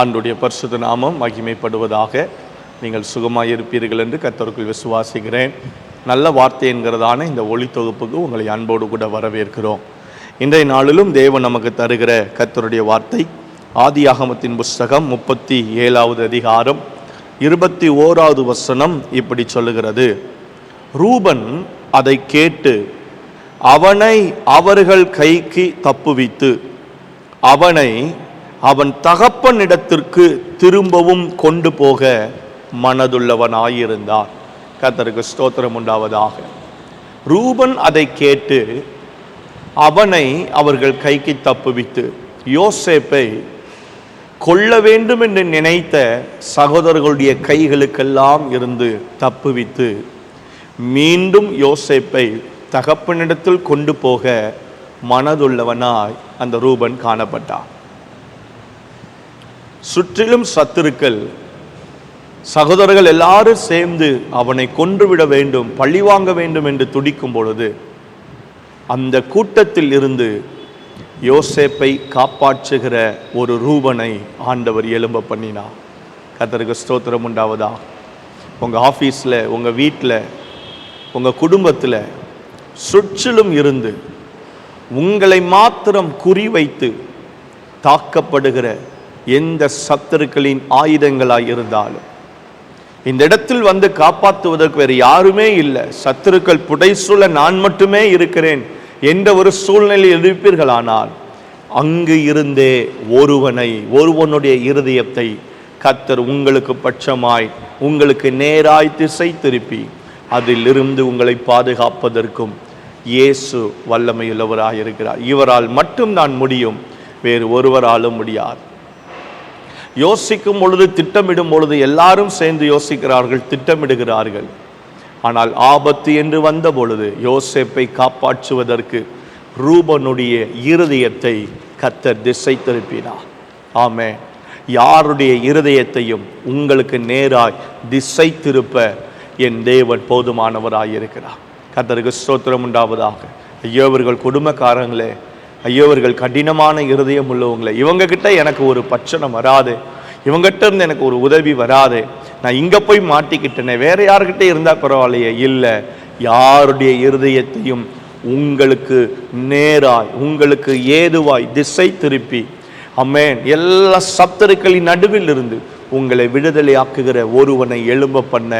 ஆண்டுடைய பரிசுத்த நாமம் மகிமைப்படுவதாக நீங்கள் சுகமாக இருப்பீர்கள் என்று கத்தருக்குள் விசுவாசிக்கிறேன். நல்ல வார்த்தை என்கிறதான இந்த ஒளி தொகுப்புக்கு உங்களை அன்போடு கூட வரவேற்கிறோம். இன்றைய நாளிலும் தேவன் நமக்கு தருகிற கத்தருடைய வார்த்தை ஆதியாகமத்தின் புஸ்தகம் முப்பத்தி ஏழாவது அதிகாரம் இருபத்தி ஓராவது வசனம் இப்படி சொல்லுகிறது. ரூபன் அதை கேட்டு அவனை அவர்கள் கைக்கு தப்புவித்து அவனை அவன் தகப்பனிடத்திற்கு திரும்பவும் கொண்டு போக மனதுள்ளவனாயிருந்தார் கத்தருக்கு ஸ்தோத்திரம் உண்டாவதாக. ரூபன் அதை கேட்டு அவனை அவர்கள் கைக்கு தப்புவித்து யோசேப்பை கொள்ள வேண்டும் என்று நினைத்த சகோதரர்களுடைய கைகளுக்கெல்லாம் இருந்து தப்புவித்து மீண்டும் யோசேப்பை தகப்பனிடத்தில் கொண்டு போக மனதுள்ளவனாய் அந்த ரூபன் காணப்பட்டான். சுற்றிலும் சத்துருக்கள். சகோதரர்கள் எல்லாரும் சேர்ந்து அவனை கொன்றுவிட வேண்டும் பழி வாங்க வேண்டும் என்று துடிக்கும் பொழுது அந்த கூட்டத்தில் இருந்து யோசேப்பை காப்பாற்றுகிற ஒரு ரூபனை ஆண்டவர் எலும்ப பண்ணினார். கத்தருக்கு ஸ்தோத்திரம் உண்டாவதா? உங்கள் ஆஃபீஸில் உங்கள் வீட்டில் உங்கள் குடும்பத்தில் சுற்றிலும் இருந்து உங்களை மாத்திரம் குறிவைத்து தாக்கப்படுகிற எந்த சத்துருக்களின் ஆயுதங்களாய் இருந்தாலும். இந்த இடத்தில் வந்து காப்பாற்றுவதற்கு வேறு யாருமே இல்லை. சத்துருக்கள் புடைசூழ நான் மட்டுமே இருக்கிறேன் என்ற ஒரு சூழ்நிலையில் இருப்பீர்களானால் அங்கு இருந்தே ஒருவனை ஒருவனுடைய இருதயத்தை கத்தர் உங்களுக்கு பட்சமாய் உங்களுக்கு நேராய் திசை திருப்பி அதிலிருந்து உங்களை பாதுகாப்பதற்கும் இயேசு வல்லமையுள்ளவராக இருக்கிறார் இவரால் மட்டும் நான் முடியும் வேறு ஒருவராலும் முடியாது. யோசிக்கும் பொழுது திட்டமிடும் பொழுது எல்லாரும் சேர்ந்து யோசிக்கிறார்கள் திட்டமிடுகிறார்கள். ஆனால் ஆபத்து என்று வந்த பொழுது யோசேப்பை காப்பாற்றுவதற்கு ரூபனுடைய இருதயத்தை கத்தர் திசை திருப்பினார். ஆமே யாருடைய இருதயத்தையும் உங்களுக்கு நேராய் திசை திருப்ப என் தேவன் போதுமானவராக இருக்கிறார் கத்தருக்கு ஸ்தோத்திரம் உண்டாவதாக. ஐயோ இவர்கள் குடும்பக்காரங்களே ஐயோ இவர்கள் கடினமான இருதயம் உள்ளவங்களை இவங்க கிட்ட எனக்கு ஒரு பட்சணம் வராது. இவங்ககிட்ட இருந்து எனக்கு ஒரு உதவி வராது. நான் இங்க போய் மாட்டிக்கிட்டேனே வேற யாருக்கிட்ட இருந்தா பரவாயில்லையே? இல்லை. யாருடைய இருதயத்தையும் உங்களுக்கு நேராய் உங்களுக்கு ஏதுவாய் திசை திருப்பி அம்மேன் எல்லா சப்தருக்களின் நடுவில் இருந்து உங்களை விடுதலை ஆக்குகிற ஒருவனை எழும்ப பண்ண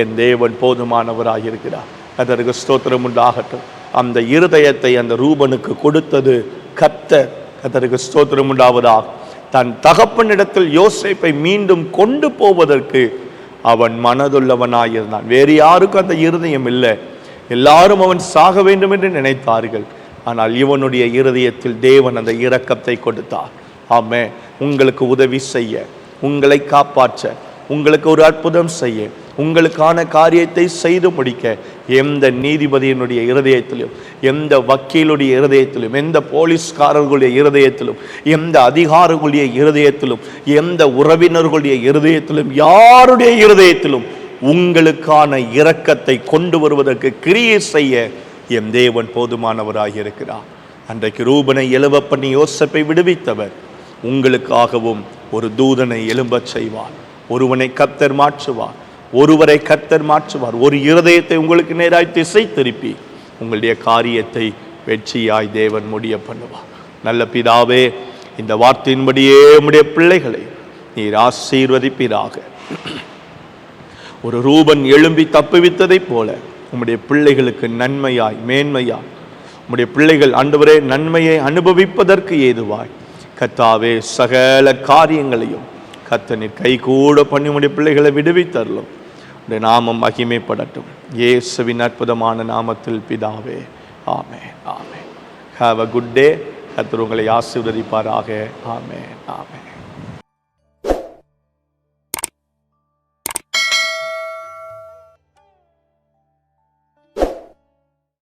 என் தேவன் போதுமானவராக இருக்கிறார் அதற்கு ஸ்தோத்திரம் உண்டாகட்டும். அந்த இருதயத்தை அந்த ரூபனுக்கு கொடுத்தது கத்த கத்தருக்கு ஸ்தோத்திரம் உண்டாவதாக. தன் தகப்பனிடத்தில் யோசிப்பை மீண்டும் கொண்டு போவதற்கு அவன் மனதுள்ளவனாயிருந்தான். வேறு யாருக்கும் அந்த இருதயம் இல்லை. எல்லாரும் அவன் சாக வேண்டும் என்று நினைத்தார்கள். ஆனால் இவனுடைய இருதயத்தில் தேவன் அந்த இரக்கத்தை கொடுத்தார். ஆமே உங்களுக்கு உதவி செய்ய உங்களை காப்பாற்ற உங்களுக்கு ஒரு அற்புதம் செய்ய உங்களுக்கான காரியத்தை செய்து முடிக்க எந்த நீதிபதியினுடைய இருதயத்திலும் எந்த வக்கீலுடைய இருதயத்திலும் எந்த போலீஸ்காரர்களுடைய இருதயத்திலும் எந்த அதிகாரிகளுடைய இருதயத்திலும் எந்த உறவினர்களுடைய இருதயத்திலும் யாருடைய இருதயத்திலும் உங்களுக்கான இரக்கத்தை கொண்டு வருவதற்கு கிரியை செய்ய என் தேவன் போதுமானவராக இருக்கிறார். அன்றைக்கு ரூபனை எழுவ பண்ணி யோசப்பை விடுவித்தவர் உங்களுக்காகவும் ஒரு தூதனை எழும்பச் செய்வார். ஒருவனை கத்தர் மாற்றுவார். ஒருவரை கத்தர் மாற்றுவார். ஒரு இருதயத்தை உங்களுக்கு நேராய் திசை திருப்பி உங்களுடைய காரியத்தை வெற்றியாய் தேவன் முடிய பண்ணுவார். நல்ல பிதாவே இந்த வார்த்தையின்படியே உடைய பிள்ளைகளை நீர் ஆசீர்வதிப்பீராக. ஒரு ரூபன் எழும்பி தப்புவித்ததைப் போல உம்முடைய பிள்ளைகளுக்கு நன்மையாய் மேன்மையாய் உம்முடைய பிள்ளைகள் ஆண்டவரே நன்மையை அனுபவிப்பதற்கு ஏதுவாய் கத்தாவே சகல காரியங்களையும் கத்தனின் கை கூட பண்ணி உடைய பிள்ளைகளை விடுவித்தரலும் உடைய நாமம் மகிமைப்படட்டும். இயேசுவின் அற்புதமான நாமத்தில் பிதாவே ஆமே ஆமே ஹாவ் அ குட் டே கத்தர் உங்களை ஆசீர்வதிப்பாராக. ஆமே ஆமே